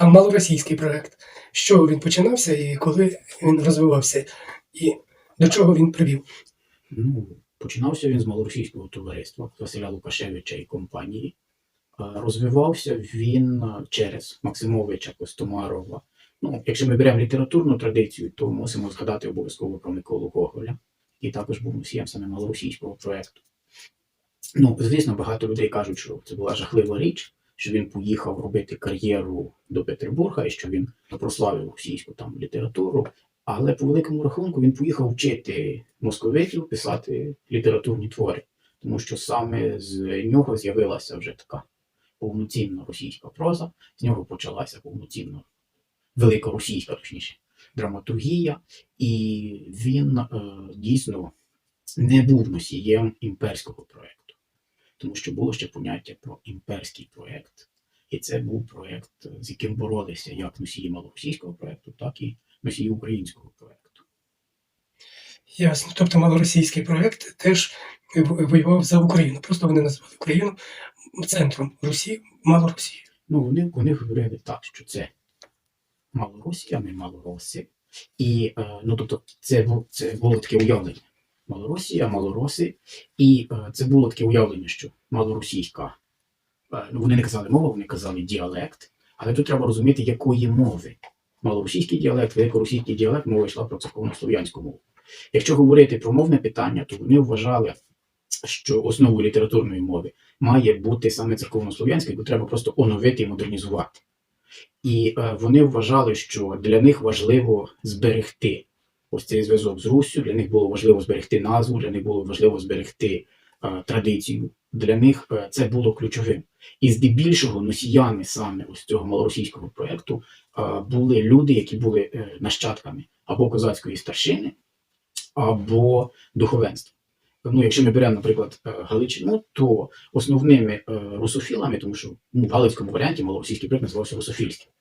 Малоросійський проект, що він починався і коли він розвивався, і до чого він привів? Ну, починався він з малоросійського товариства Василя Лукашевича і компанії. Розвивався він через Максимовича Костомарова. Ну, якщо ми беремо літературну традицію, то мусимо згадати обов'язково про Миколу Гоголя, який також був носієм саме малоросійського проєкту. Ну, звісно, багато людей кажуть, що це була жахлива річ, що він поїхав робити кар'єру до Петербурга і що він прославив російську там літературу. Але по великому рахунку він поїхав вчити московитів писати літературні твори, тому що саме з нього з'явилася вже така повноцінна російська проза, з нього почалася повноцінна велика російська, точніше, драматургія, і він е, дійсно не був носієм імперського проєкту, тому що було ще поняття про імперський проєкт. І це був проєкт, з яким боролися як носії малоросійського проєкту, так і носії українського проєкту. Ясно. Тобто малоросійський проект теж воював за Україну. Просто вони назвали Україну центром Русі, Малоросії. Ну, вони, вони говорили так, що це Малоросія, не малороси. І е, ну, тобто, це, це було таке уявлення. Малоросія, малороси. І е, це було таке уявлення, що малоросійська. Е, ну, вони не казали мова, вони казали діалект. Але тут треба розуміти, якої мови. Малоросійський діалект, великоросійський діалект, мова йшла про церковнослов'янську мову. Якщо говорити про мовне питання, то вони вважали, що основою літературної мови має бути саме церковнослов'янська, яку треба просто оновити і модернізувати. І е, вони вважали, що для них важливо зберегти ось цей зв'язок з Руссю, для них було важливо зберегти назву, для них було важливо зберегти е, традицію. Для них е, це було ключовим. І здебільшого носіяни саме ось цього малоросійського проєкту е, були люди, які були е, нащадками або козацької старшини, або духовенства. Ну, якщо ми беремо, наприклад, Галичину, то основними е, русофілами, тому що ну, в галицькому варіанті малоросійський проект називався русофільським.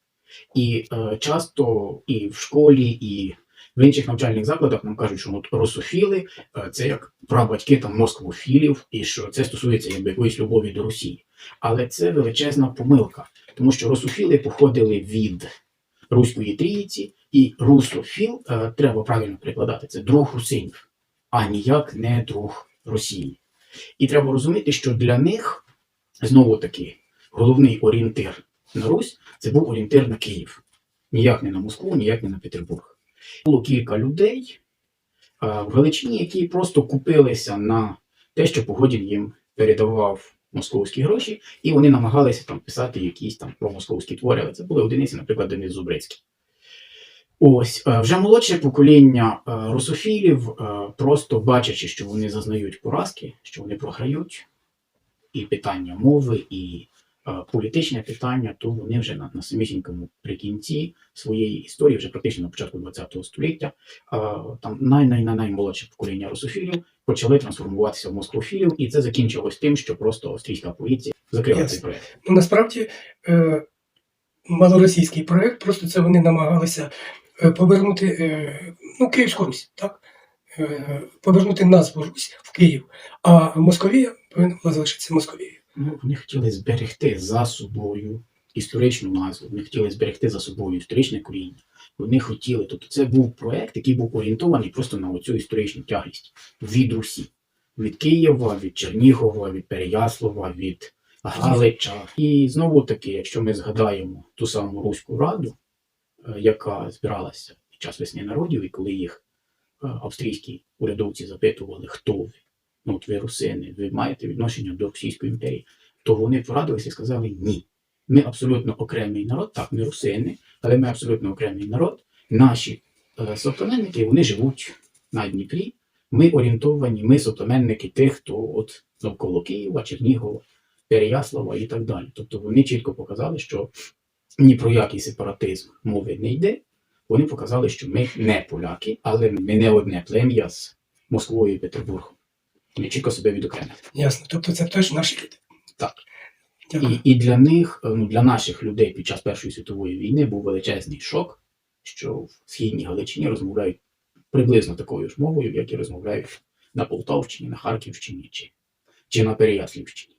І е, часто і в школі, і в інших навчальних закладах нам кажуть, що от русофіли е, це як прабатьки там москвофілів, і що це стосується якби якоїсь любові до Росії. Але це величезна помилка, тому що русофіли походили від Руської трійці, і русофіл е, треба правильно перекладати, це друг русинів, а ніяк не друг Росії. І треба розуміти, що для них знову таки головний орієнтир на Русь це був орієнтир на Київ. Ніяк не на Москву, ніяк не на Петербург. Було кілька людей в Галичині, які просто купилися на те, що Погодін їм передавав московські гроші, і вони намагалися там писати якісь там промосковські твори, але це були одиниці, наприклад, Денис Зубрицький. Ось е, вже молодше покоління е, русофілів, е, просто бачачи, що вони зазнають поразки, що вони програють, і питання мови, і е, політичне питання, то вони вже на, на самісінькому прикінці своєї історії, вже практично на початку ХХ століття, е, там най най най наймолодше покоління русофілів почали трансформуватися в москвофілів, і це закінчилось тим, що просто австрійська поліція закрила цей проект. Ну, насправді, е, малоросійський проект, просто це вони намагалися е, повернути е, ну, Київську Русь, так? Е, повернути назву Русь в Київ, а Московія повинна була залишитися Московією. Ну, вони хотіли зберегти за собою історичну назву, вони хотіли зберегти за собою історичне коріння. Вони хотіли, тобто це був проект, який був орієнтований просто на оцю історичну тяглість від Русі, від Києва, від Чернігова, від Переяслава, від Галича. І знову таки, якщо ми згадаємо ту саму Руську раду, е, яка збиралася під час весни народів, і коли їх е, австрійські урядовці запитували, хто ви, ну от ви русини, ви маєте відношення до Російської імперії, то вони порадилися і сказали ні. Ми абсолютно окремий народ, так, ми русини, але ми абсолютно окремий народ. Наші е, соплеменники вони живуть на Дніпрі. Ми орієнтовані, ми соплеменники тих, хто от навколо Києва, Чернігова, Переяслава і так далі. Тобто вони чітко показали, що ні про який сепаратизм мови не йде. Вони показали, що ми не поляки, але ми не одне плем'я з Москвою і Петербургом. Вони чітко себе відокремили. Ясно. Тобто це теж наші люди. Так. Дякую. І, і для них, е, ну для наших людей під час Першої світової війни був величезний шок, що в східній Галичині розмовляють приблизно такою ж мовою, як і розмовляють на Полтавщині, на Харківщині чи, чи на Переяслівщині.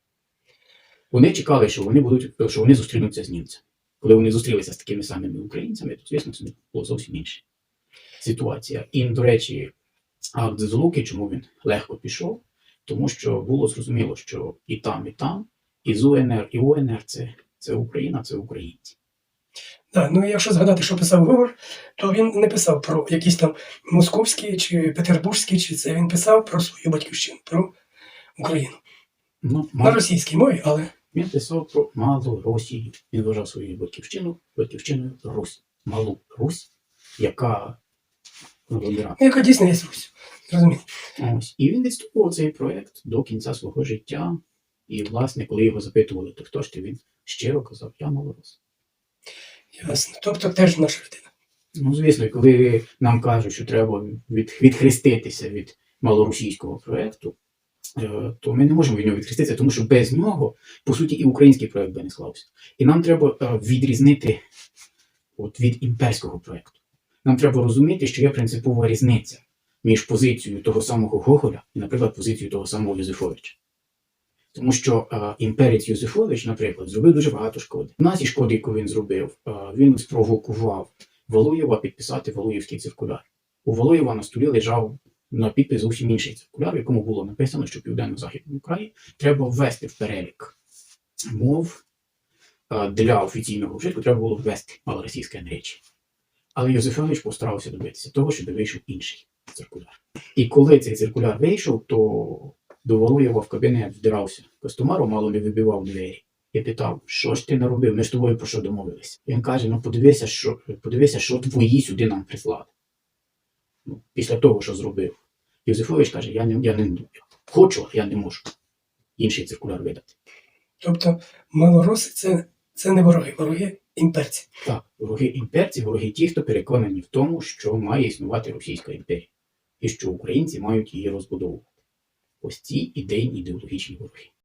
Вони чекали, що вони будуть, що вони зустрінуться з німцями. коли вони зустрілися з такими самими українцями, то звісно це була зовсім інша ситуація. І, до речі, акт Злуки, чому він легко пішов? Тому що було зрозуміло, що і там, і там, і з УНР, і УНР це, це Україна, це українці. Да, ну якщо згадати, що писав Говор, то він не писав про якісь там московські чи петербурзькі, чи це він писав про свою батьківщину, про Україну. Ну, На російській мові, але він писав про малу Росію. Він вважав свою батьківщину батьківщиною Русь. Малу Русь, яка вибирає. ну, яка дійсно є Русь. Розумієте? Ось. І він відступував цей проєкт до кінця свого життя. І, власне, коли його запитували, то хто ж ти він щиро казав, я малорос. Ясно. Тобто теж наша людина. Ну, звісно, коли нам кажуть, що треба від, відхреститися від малоросійського проєкту, е, то ми не можемо від нього відхреститися, тому що без нього, по суті, і український проєкт би не склався. І нам треба е, відрізнити от, від імперського проєкту. Нам треба розуміти, що є принципова різниця між позицією того самого Гоголя і, наприклад, позицією того самого Юзефовича. Тому що е, імперець Юзефович, наприклад, зробив дуже багато шкоди. Нас і шкоди, яку він зробив, е, він спровокував Валуєва підписати Валуївський циркуляр. У Валуєва на столі лежав на підпис зовсім інший циркуляр, в якому було написано, що південно-західному краї треба ввести в перелік мов е, для офіційного вжитку, треба було ввести малоросійське наречі. Але Йозефович постарався добитися того, щоб вийшов інший циркуляр. І коли цей циркуляр вийшов, то до Валуєва в кабінет вдирався костомару, мало не вибивав двері. І питав, що ж ти наробив? Ми з тобою про що домовилися? Він каже: ну подивися, що, подивися, що твої сюди нам прислали. Ну, після того, що зробив. Юзефович каже, я не, я не хочу, а я не можу інший циркуляр видати. Тобто малороси це, це не вороги, вороги імперці. Так, вороги імперці, вороги ті, хто переконані в тому, що має існувати Російська імперія, і що українці мають її розбудовувати. Ось ці ідейні ідеологічні вороги.